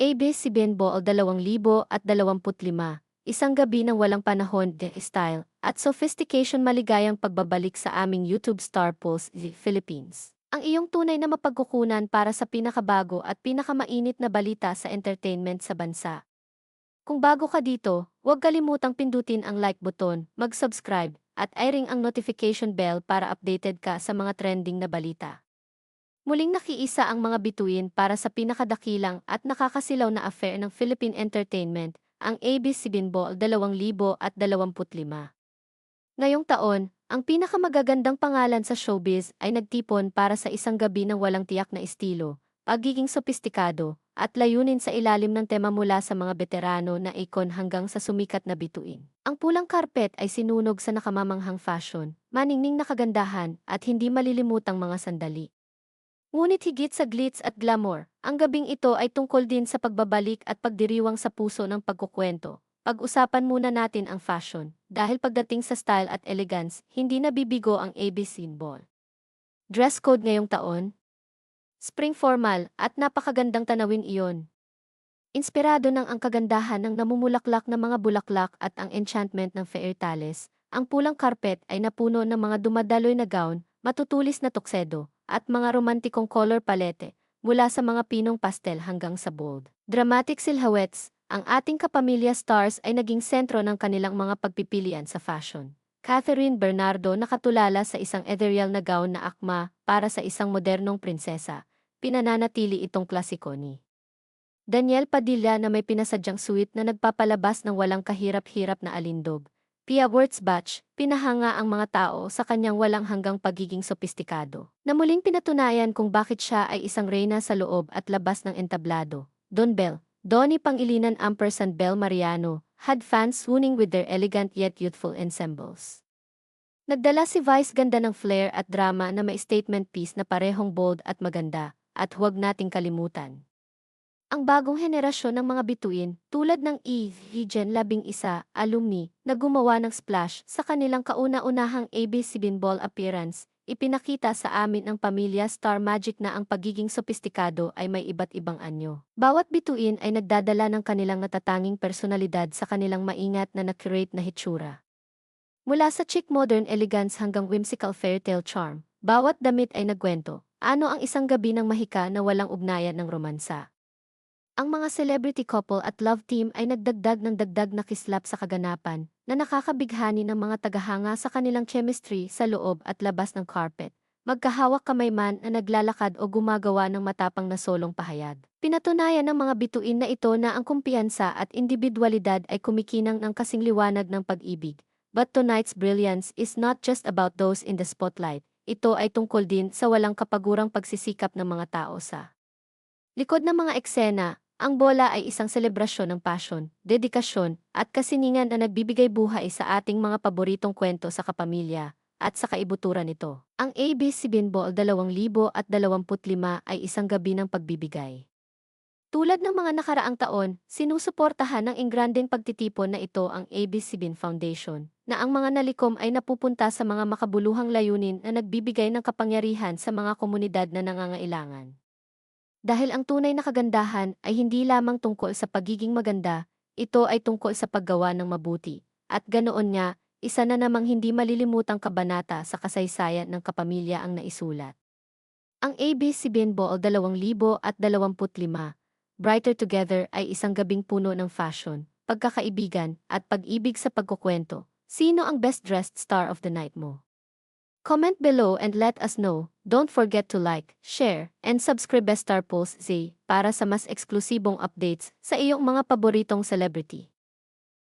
ABS-CBN Ball 2025, isang gabi ng walang panahon, style, at sophistication maligayang pagbabalik sa aming YouTube Star Pulse Philippines. Ang iyong tunay na mapagkukunan para sa pinakabago at pinakamainit na balita sa entertainment sa bansa. Kung bago ka dito, huwag kalimutang pindutin ang like button, mag-subscribe, at i-ring ang notification bell para updated ka sa mga trending na balita. Muling nakiisa ang mga bituin para sa pinakadakilang at nakakasilaw na affair ng Philippine Entertainment, ang ABS-CBN Ball 2025. Ngayong taon, ang pinakamagagandang pangalan sa showbiz ay nagtipon para sa isang gabi ng walang tiyak na estilo, pagiging sopistikado, at layunin sa ilalim ng tema mula sa mga veterano na ikon hanggang sa sumikat na bituin. Ang pulang karpet ay sinunog sa nakamamanghang fashion, maningning na kagandahan, at hindi malilimutang mga sandali. Ngunit higit sa glitz at glamour, ang gabing ito ay tungkol din sa pagbabalik at pagdiriwang sa puso ng pagkukwento. Pag-usapan muna natin ang fashion, dahil pagdating sa style at elegance, hindi nabibigo ang ABC symbol. Dress code ngayong taon? Spring formal at napakagandang tanawin iyon. Inspirado ng ang kagandahan ng namumulaklak na mga bulaklak at ang enchantment ng Fair Tales, ang pulang carpet ay napuno ng mga dumadaloy na gown, matutulis na tuksedo, at mga romantikong color palette, mula sa mga pinong pastel hanggang sa bold. Dramatic silhouettes, ang ating kapamilya stars ay naging sentro ng kanilang mga pagpipilian sa fashion. Catherine Bernardo nakatulala sa isang ethereal na gown na akma para sa isang modernong prinsesa. Pinananatili itong klasiko ni Daniel Padilla na may pinasadyang suit na nagpapalabas ng walang kahirap-hirap na alindog. Pia Wurzbach, pinahanga ang mga tao sa kanyang walang hanggang pagiging sopistikado. Na muling pinatunayan kung bakit siya ay isang reyna sa loob at labas ng entablado. Don Bell, Donnie Pangilinan Ampersand Bell Mariano, had fans swooning with their elegant yet youthful ensembles. Nagdala si Vice ganda ng flair at drama na may statement piece na parehong bold at maganda, at huwag nating kalimutan. Ang bagong henerasyon ng mga bituin, tulad ng E. Regen 11 alumni, na gumawa ng splash sa kanilang kauna-unahang ABS-CBN ball appearance, ipinakita sa amin ng pamilya Star Magic na ang pagiging sopistikado ay may iba't ibang anyo. Bawat bituin ay nagdadala ng kanilang natatanging personalidad sa kanilang maingat na na-curate na hitsura. Mula sa chic modern elegance hanggang whimsical fairytale charm, bawat damit ay nagkwento, ano ang isang gabi ng mahika na walang ugnayan ng romansa. Ang mga celebrity couple at love team ay nagdagdag ng dagdag na kislap sa kaganapan na nakakabighani ng mga tagahanga sa kanilang chemistry sa loob at labas ng carpet. Magkahawak kamay man na naglalakad o gumagawa ng matapang na solong pahayag. Pinatunayan ng mga bituin na ito na ang kumpiyansa at individualidad ay kumikinang ng kasing liwanag ng pag-ibig. But tonight's brilliance is not just about those in the spotlight. Ito ay tungkol din sa walang kapagurang pagsisikap ng mga tao sa likod ng mga eksena, ang bola ay isang selebrasyon ng passion, dedikasyon, at kasiningan na nagbibigay buhay sa ating mga paboritong kwento sa kapamilya at sa kaibuturan nito. Ang ABS-CBN Ball 2025 ay isang gabi ng pagbibigay. Tulad ng mga nakaraang taon, sinusuportahan ng ingranding pagtitipon na ito ang ABS-CBN Foundation, na ang mga nalikom ay napupunta sa mga makabuluhang layunin na nagbibigay ng kapangyarihan sa mga komunidad na nangangailangan. Dahil ang tunay na kagandahan ay hindi lamang tungkol sa pagiging maganda, ito ay tungkol sa paggawa ng mabuti. At ganoon nga, isa na namang hindi malilimutang kabanata sa kasaysayan ng kapamilya ang naisulat. Ang ABS-CBN Ball 2025, Brighter Together ay isang gabing puno ng fashion, pagkakaibigan, at pag-ibig sa pagkukwento. Sino ang best-dressed star of the night mo? Comment below and let us know. Don't forget to like, share, and subscribe Star Pulse Z para sa mas eksklusibong updates sa iyong mga paboritong celebrity.